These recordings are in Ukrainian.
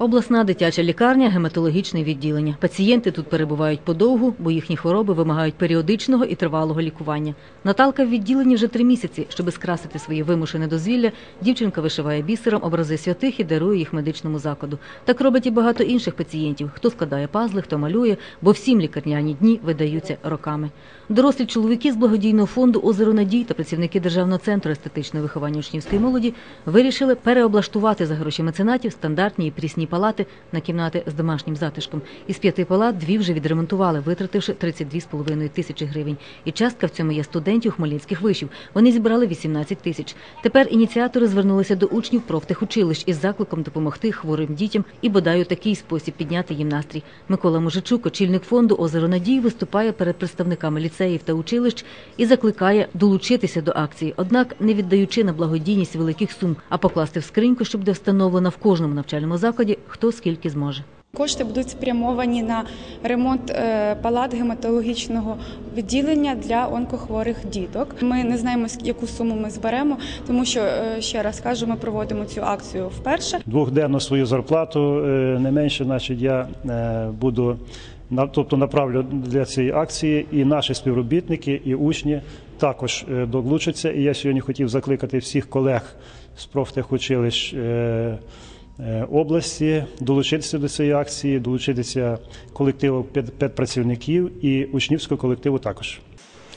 Обласна дитяча лікарня, гематологічне відділення. Пацієнти тут перебувають подовгу, бо їхні хвороби вимагають періодичного і тривалого лікування. Наталка в відділенні вже три місяці. Щоби скрасити своє вимушене дозвілля, дівчинка вишиває бісером образи святих і дарує їх медичному закладу. Так робить і багато інших пацієнтів. Хто складає пазли, хто малює, бо всім лікарняні дні видаються роками. Дорослі чоловіки з благодійного фонду Озеро Надій та працівники державного центру естетичного виховання учнівської молоді вирішили переоблаштувати за гроші меценатів стандартні і прісні палати на кімнати з домашнім затишком. Із п'яти палат дві вже відремонтували, витративши 32,5 тисячі гривень. І частка в цьому є студентів хмельницьких вишів. Вони зібрали 18 тисяч. Тепер ініціатори звернулися до учнів профтехучилищ із закликом допомогти хворим дітям і бодай у такий спосіб підняти їм настрій. Микола Мужичук, очільник фонду Озеро Надії, виступає перед представниками ліцеїв та училищ і закликає долучитися до акції, однак не віддаючи на благодійність великих сум, а покласти в скриньку, щоб буде встановлено в кожному навчальному закладі, хто скільки зможе. Кошти будуть спрямовані на ремонт е, палат гематологічного відділення для онкохворих діток. Ми не знаємо, яку суму ми зберемо, тому що е, ще раз кажу, ми проводимо цю акцію вперше. двохденну свою зарплату е, не менше, значить, я буду на- тобто направлю для цієї акції і наші співробітники, і учні також долучаться. І я сьогодні хотів закликати всіх колег з профтехучилищ області долучитися до цієї акції, долучитися колективу пед- педпрацівників і учнівського колективу також.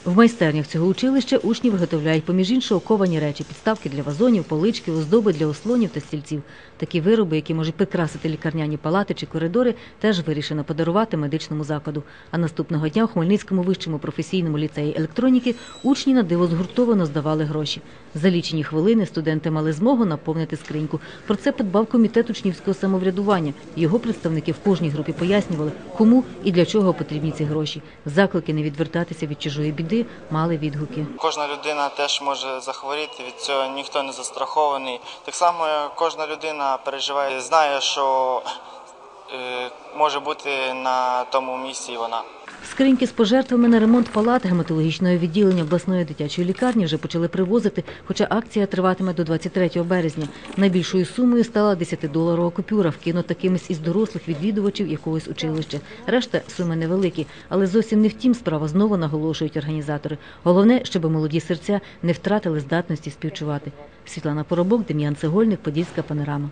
В майстернях цього училища учні виготовляють поміж іншого ковані речі, підставки для вазонів, полички, оздоби для ослонів та стільців. Такі вироби, які можуть прикрасити лікарняні палати чи коридори, теж вирішено подарувати медичному закладу. А наступного дня у Хмельницькому вищому професійному ліцеї електроніки учні на диво згуртовано здавали гроші. За лічені хвилини студенти мали змогу наповнити скриньку. Про це подбав комітет учнівського самоврядування. Його представники в кожній групі пояснювали, кому і для чого потрібні ці гроші. Заклики не відвертатися від чужої біди мали відгуки. Кожна людина теж може захворіти, від цього ніхто не застрахований. Так само кожна людина переживає, знає, що е, може бути на тому місці вона. Скриньки з пожертвами на ремонт палат гематологічного відділення обласної дитячої лікарні вже почали привозити, хоча акція триватиме до 23 березня. Найбільшою сумою стала 10-доларова купюра, вкинута кимось із дорослих відвідувачів якогось училища. Решта суми невеликі, але зовсім не втім справа знову наголошують організатори. Головне, щоб молоді серця не втратили здатності співчувати. Світлана Поробок, Дем'ян Цегольник, Подільська панорама.